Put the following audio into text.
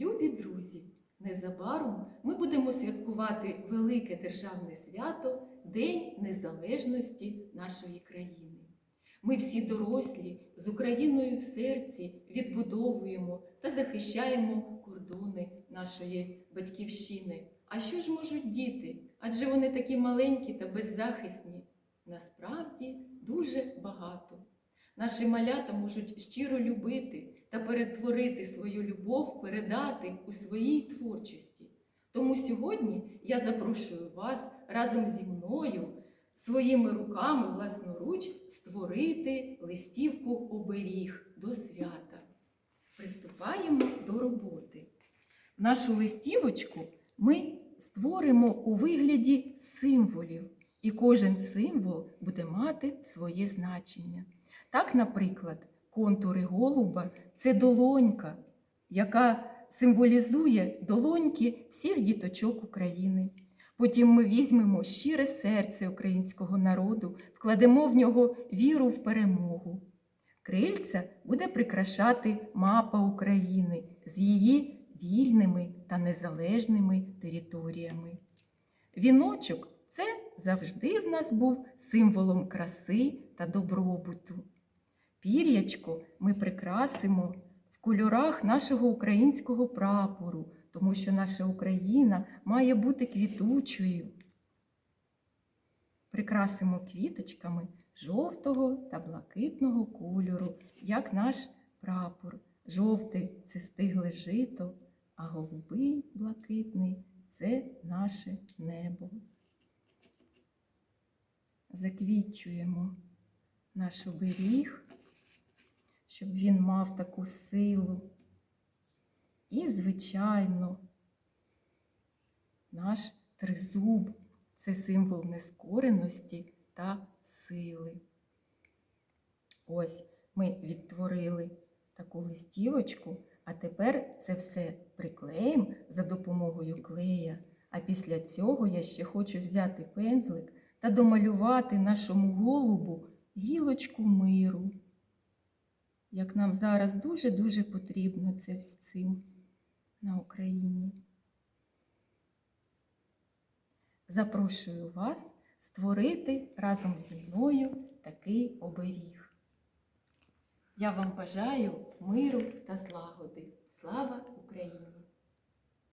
Любі друзі, незабаром ми будемо святкувати велике державне свято День Незалежності нашої країни. Ми всі дорослі з Україною в серці відбудовуємо та захищаємо кордони нашої батьківщини. А що ж можуть діти? Адже вони такі маленькі та беззахисні. Насправді дуже багато. Наші малята можуть щиро любити та перетворити свою любов, передати у своїй творчості. Тому сьогодні я запрошую вас разом зі мною своїми руками власноруч створити листівку оберіг до свята. Приступаємо до роботи. Нашу листівочку ми створимо у вигляді символів, і кожен символ буде мати своє значення. Так, наприклад, контури голуба це долонька, яка символізує долоньки всіх діточок України. Потім ми візьмемо щире серце українського народу, вкладемо в нього віру в перемогу. Крильця буде прикрашати мапа України з її вільними та незалежними територіями. Віночок це завжди в нас був символом краси та добробуту. Пір'ячко ми прикрасимо в кольорах нашого українського прапору, тому що наша Україна має бути квітучою. Прикрасимо квіточками жовтого та блакитного кольору, як наш прапор. Жовтий це стигле жито, а голубий блакитний це наше небо. Заквітчуємо наш оберіг, щоб він мав таку силу. І, звичайно, наш тризуб це символ нескореності та сили. Ось ми відтворили таку листівочку, а тепер це все приклеїмо за допомогою клея. А після цього я ще хочу взяти пензлик та домалювати нашому голубу гілочку миру. Як нам зараз дуже-дуже потрібно це всім на Україні. Запрошую вас створити разом зі мною такий оберіг. Я вам бажаю миру та злагоди. Слава Україні!